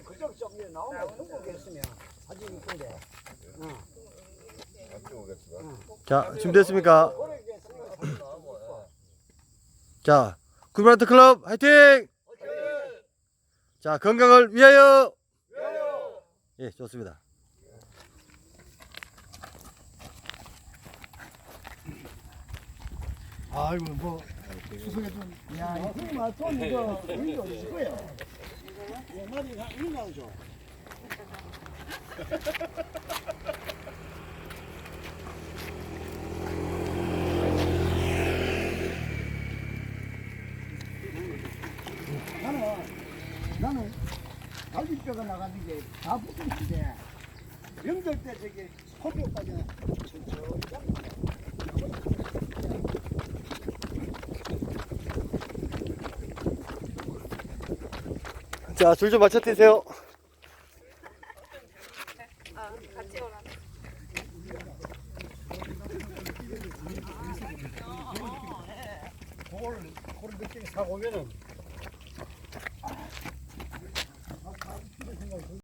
그쪽 쪽에 나오면 한국에 있으면 아주 이쁜데. 자, 준비됐습니까? 자, 구미란트 클럽 화이팅! 자, 건강을 위하여! 예, 좋습니다. 아이고 뭐 수석에 좀. 야, 이거 맞돈 이거 이거 이거야. 마리 가 이거 나오죠. 나는 나는 갈비뼈가 나가는 게 다 붙었는데 명절 때 저기 소뼈까지 자, 줄 좀 맞춰 뛰세요. 같이 오라. 그걸 그걸 늦게 사고 오면은